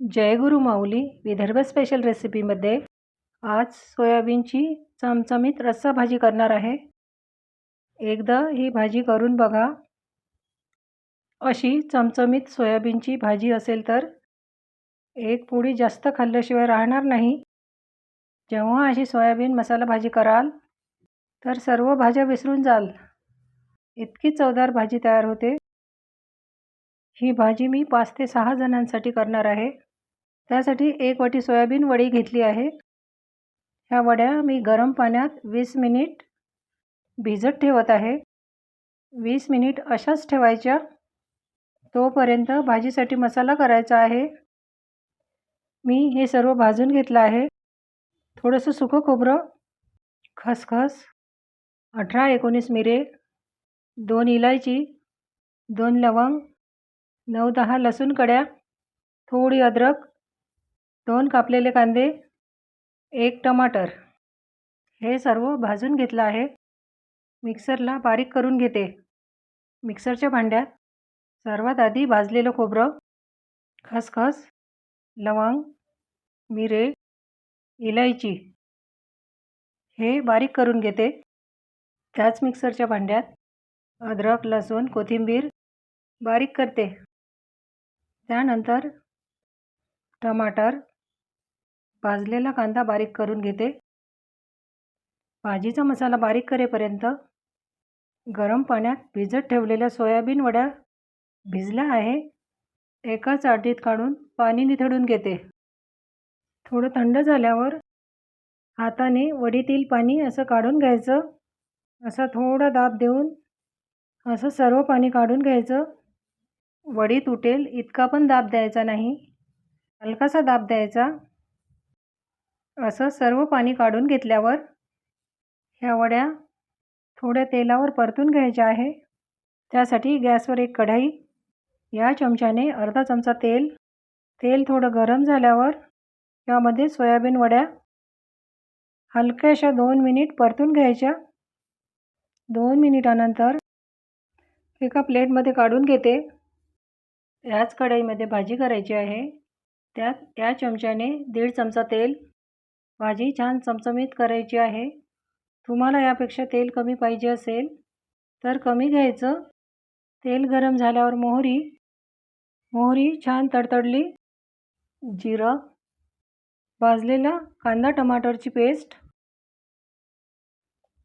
जयगुरु माऊली Vidarbha special रेसिपीमध्ये आज सोयाबीनची चमचमीत रस्सा भाजी करणार आहे. एकदा ही भाजी करून बघा. अशी चमचमीत सोयाबीनची भाजी असेल तर एक पोळी जास्त खाल्ल्याशिवाय राहणार नाही. जेव्हा अशी सोयाबीन मसाला भाजी कराल तर सर्व भाज्या विसरून जाल. इतकी चवदार भाजी तयार होते. ही भाजी मी पाच ते सहा जणांसाठी करणार आहे. त्यासाठी एक वाटी सोयाबीन वडी घेतली आहे. ह्या वड्या मी गरम पाण्यात वीस मिनिट भिजत ठेवत आहे. वीस मिनिट अशाच ठेवायच्या. तोपर्यंत भाजीसाठी मसाला करायचा आहे. मी हे सर्व भाजून घेतलं आहे. थोडंसं सुकं खोबरं खसखस अठरा एकोणीस मिरे दोन इलायची दोन लवंग नऊ दहा लसूण कड्या थोडी अद्रक दोन कापलेले कांदे एक टमाटर. हे सर्व भाजून घेतलं आहे. मिक्सरला बारीक करून घेते. मिक्सरच्या भांड्यात सर्वात आधी भाजलेलं खोबरं खसखस लवंग मिरे इलायची हे बारीक करून घेते. त्याच मिक्सरच्या भांड्यात अद्रक लसूण कोथिंबीर बारीक करते. त्यानंतर टमाटर भाजलेला कांदा बारीक करून घेते. भाजीचा मसाला बारीक करेपर्यंत गरम पाण्यात भिजत ठेवलेल्या सोयाबीन वड्या भिजल्या आहे. एका चाटीत काढून पाणी निथळून घेते. थोडं थंड झाल्यावर हाताने वडीतील पाणी असं काढून घ्यायचं. असं थोडा दाब देऊन असं सर्व पाणी काढून घ्यायचं. वडी तुटेल इतका पण दाब द्यायचा नाही. हलकासा दाब द्यायचा. असं सर्व पाणी काढून घेतल्यावर ह्या वड्या थोड्या तेलावर परतून घ्यायच्या आहे. त्यासाठी गॅसवर एक कढाई या चमच्याने अर्धा चमचा तेल तेल थोडं गरम झाल्यावर यामध्ये सोयाबीन वड्या हलक्याशा दोन मिनिट परतून घ्यायच्या. दोन मिनिटानंतर एका प्लेटमध्ये काढून घेते. याच कढईमध्ये भाजी करायची आहे. त्यात या चमच्याने दीड चमचा तेल भाजी छान चमचमीत करायची आहे. तुम्हाला यापेक्षा तेल कमी पाहिजे असेल तर कमी घ्यायचं. तेल गरम झाल्यावर मोहरी मोहरी छान तडतडली. जिरं भाजलेला कांदा टमाटरची पेस्ट.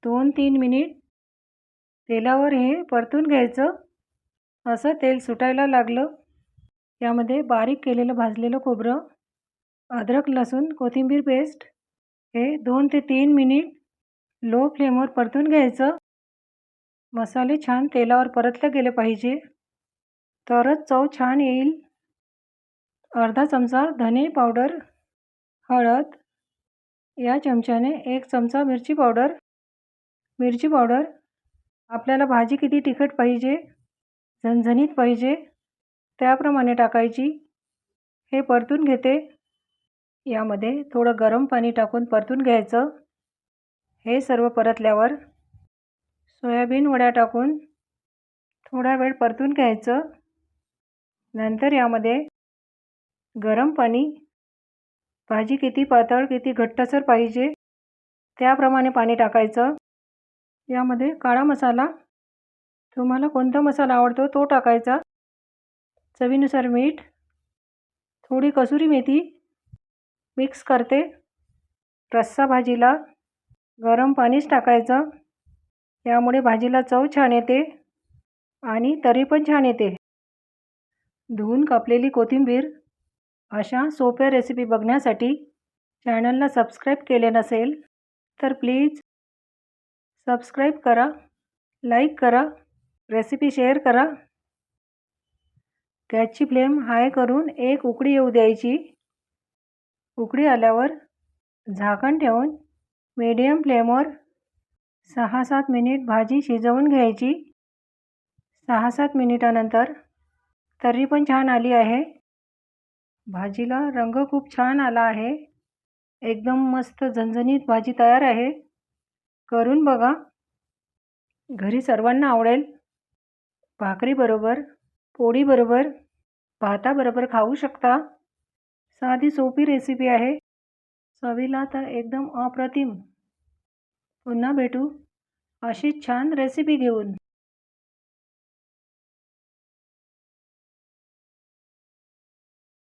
दोन तीन मिनिट तेलावर हे परतून घ्यायचं. असं तेल सुटायला लागलं. यामध्ये बारीक केलेलं भाजलेलं खोबरं अद्रक लसूण कोथिंबीर पेस्ट हे दोन ते तीन मिनिट लो फ्लेमवर परतून घ्यायचं. मसाले छान तेलावर परतले गेले पाहिजे. तरच चव छान येईल. अर्धा चमचा धने पावडर हळद या चमच्याने एक चमचा मिरची पावडर. मिरची पावडर आपल्याला भाजी किती तिखट पाहिजे झणझणीत पाहिजे त्याप्रमाणे टाकायची. हे परतून घेते. यामध्ये थोडं गरम पाणी टाकून परतून घ्यायचं. हे सर्व परतल्यावर सोयाबीन वड्या टाकून थोडा वेळ परतून घ्यायचं. नंतर यामध्ये गरम पाणी भाजी किती पातळ किती घट्टसर पाहिजे त्याप्रमाणे पाणी टाकायचं. यामध्ये काळा मसाला तुम्हाला कोणता मसाला आवडतो तो टाकायचा. चवीनुसार मीठ थोडी कसुरी मेथी मिक्स करते. रस्सा भाजीला गरम पाणीच टाकायचं. यामुळे भाजीला चव छान येते आणि तरी पण छान येते. धुवून कापलेली कोथिंबीर अशा सोप्या रेसिपी बघण्यासाठी चॅनलला सबस्क्राईब केले नसेल तर प्लीज सबस्क्राईब करा लाईक करा रेसिपी शेअर करा. गॅसची फ्लेम हाय करून एक उकडी येऊ द्यायची. उकडी आल्यावर झाकण ठेवून मीडियम फ्लेमवर सहा सात मिनिट भाजी शिजवून घ्यायची. सहा सात मिनिटानंतर तर्री पण छान आली आहे. भाजीला रंग खूप छान आला आहे. एकदम मस्त झणझणीत भाजी तयार आहे. करून बघा. घरी सर्वांना आवडेल. भाकरीबरोबर पोळीबरोबर भाताबरोबर खाऊ शकता. साधी सोपी रेसिपी आहे. चवीला तर एकदम अप्रतिम. पुन्हा भेटू. अशीच छान रेसिपी घेऊन.